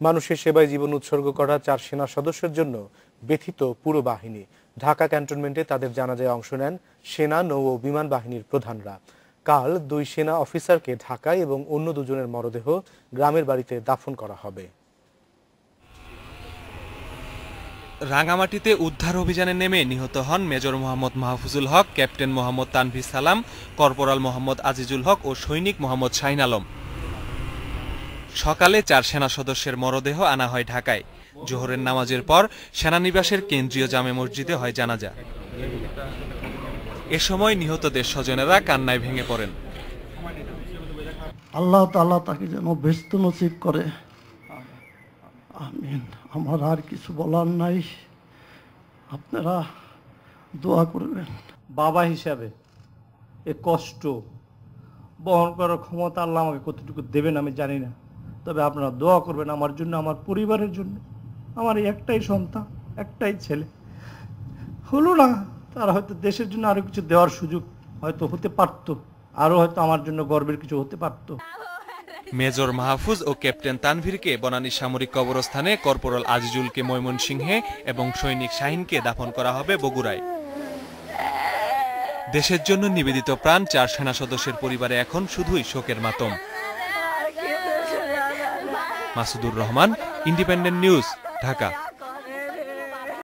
মানুষের সেবায় জীবন উৎসর্গ করা চার সেনা সদস্যের জন্য ব্যথিত পুরো বাহিনী। ঢাকা ক্যান্টনমেন্টে তাদের জানাজায় অংশ নেন সেনা, নৌ ও বিমান বাহিনীর প্রধানরা। কাল দুই সেনা অফিসারকে ঢাকায় এবং অন্য দুজনের মরদেহ গ্রামের বাড়িতে দাফন করা হবে। রাঙামাটিতে উদ্ধার অভিযানে নেমে নিহত হন major Mohammad Mahfuzul Haque, captain Mohammad Tanvi Salam, corporal Mohammad Azizul Haque ও সৈনিক মোহাম্মদ শাহিন আলম। সকালে চার সেনা সদস্যের মরদেহ আনা হয় ঢাকায়। জোহরের নামাজের পর সেনানিবাসের কেন্দ্রীয় জামে মসজিদে হয় জানাজা। এ সময় নিহতদের স্বজনেরা কান্নায় ভেঙে পড়েন। আল্লাহ তাআলা তাকে যেন ব্যস্ত নসিব করে। আমিন। আমার আর কিছু বলার নাই। আপনারা দোয়া করবেন। বাবা হিসাবে এ কষ্ট বহন করার ক্ষমতা আল্লাহ আমাকে কতটুকু দেবেন আমি জানি না। তবে আপনারা দোয়া করবেন আমার জন্য, আমার পরিবারের জন্য, আমার একটাই সন্তান, একটাই ছেলে। হলো না, তারা হয়তো দেশের জন্য আরও কিছু দেওয়ার সুযোগ হয়তো হতে পারতো, আরও হয়তো আমার জন্য গর্বের কিছু হতে পারতো। মেজর মাহফুজ ও ক্যাপ্টেন তানভীরকে বনানী সামরিক কবরস্থানে কর্পোরাল আজিজুলকে ময়মনসিংহে এবং সৈনিক শাহিনকে দাফন করা হবে বগুড়ায়। দেশের জন্য নিবেদিত প্রাণ চার সেনা সদস্যের পরিবারে এখন শুধুই শোকের মাতম। Masudur Rahman independent news Dhaka.